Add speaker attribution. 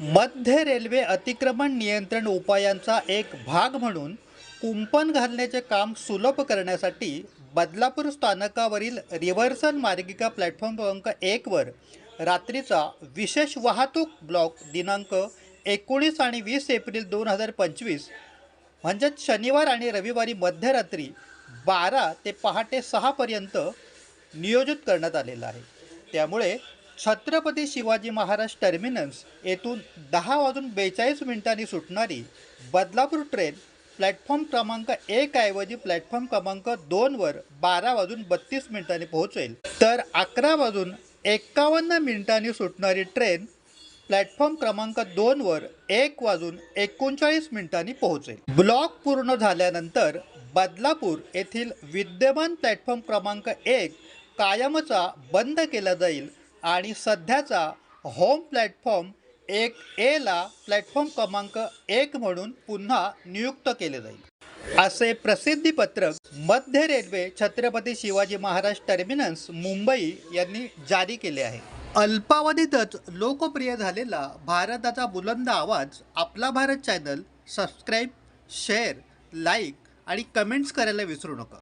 Speaker 1: मध्य रेल्वे अतिक्रमण नियंत्रण उपायांचा एक भाग म्हणून कुंपण घालण्याचे काम सुलभ करण्यासाठी बदलापूर स्थानकावरील रिव्हर्सल मार्गिका प्लॅटफॉर्म क्रमांक एकवर रात्रीचा विशेष वाहतूक ब्लॉक दिनांक एकोणीस आणि वीस एप्रिल दोन हजार पंचवीस म्हणजेच शनिवार आणि रविवारी मध्यरात्री बारा ते पहाटे सहापर्यंत नियोजित करण्यात आलेलं आहे. त्यामुळे छत्रपती शिवाजी महाराज टर्मिनस येथून दहा वाजून बेचाळीस मिनिटांनी सुटणारी बदलापूर ट्रेन प्लॅटफॉर्म क्रमांक एक ऐवजी प्लॅटफॉर्म क्रमांक दोनवर बारा वाजून बत्तीस मिनिटांनी पोहोचेल. तर अकरा वाजून एकावन्न मिनिटांनी सुटणारी ट्रेन प्लॅटफॉर्म क्रमांक दोनवर एक वाजून एकोणचाळीस मिनिटांनी पोहोचेल. ब्लॉक पूर्ण झाल्यानंतर बदलापूर येथील विद्यमान प्लॅटफॉर्म क्रमांक एक कायमचा बंद केला जाईल. आणि सध्याचा होम प्लॅटफॉर्म एक एला प्लॅटफॉर्म क्रमांक एक म्हणून पुन्हा नियुक्त केले जाईल. असे प्रसिद्धीपत्रक मध्य रेल्वे छत्रपती शिवाजी महाराज टर्मिनस मुंबई यांनी जारी केले आहे. अल्पावधीतच लोकप्रिय झालेला भारताचा बुलंद आवाज आपला Bharat channel subscribe share like आणि कमेंट्स करायला विसरू नका.